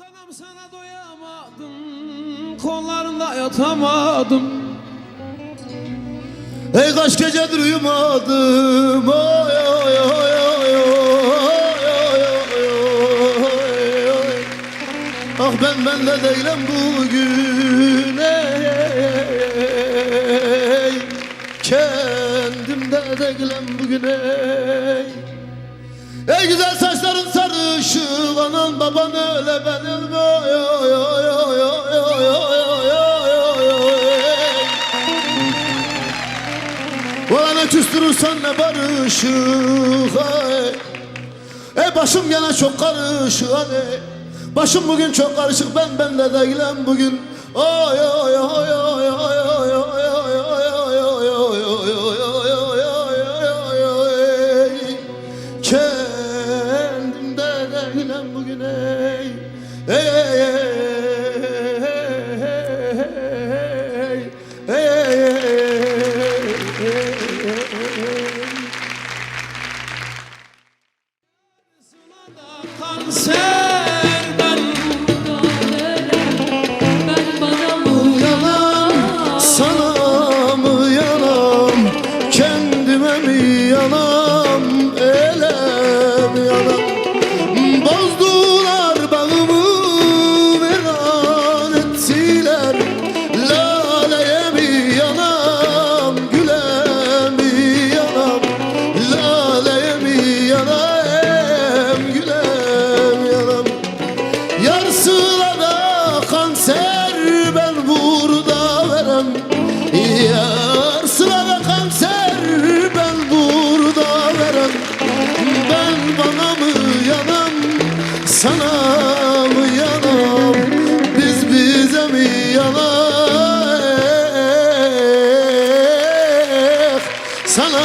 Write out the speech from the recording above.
Ah anam sana doyamadım Kollarında yatamadım. Ey kaç gecedir uyumadım. Oy oy oy oy oy oy oy oy oy Ah ben ben de değilim bugün. Ey, ey, ey. Kendimde değilim bugün ey Ey güzel saçların sarışık Anan baban öyle ben ölme oy oy oy oy oy oy oy oy oy Ulan ne küstürürsen ne barışık ay. Ey başım gene çok karışık hadi Başım bugün çok karışık ben ben de değilim bugün Oy oy oy oy oy oy oy oy oy oy oy oy oy oy oy oy oy oy bugün ey Ey ey ey ey Yarısına da kanser ben burada verem Ben bana mı yanam sana mı yanam Biz bize mi yanam Sana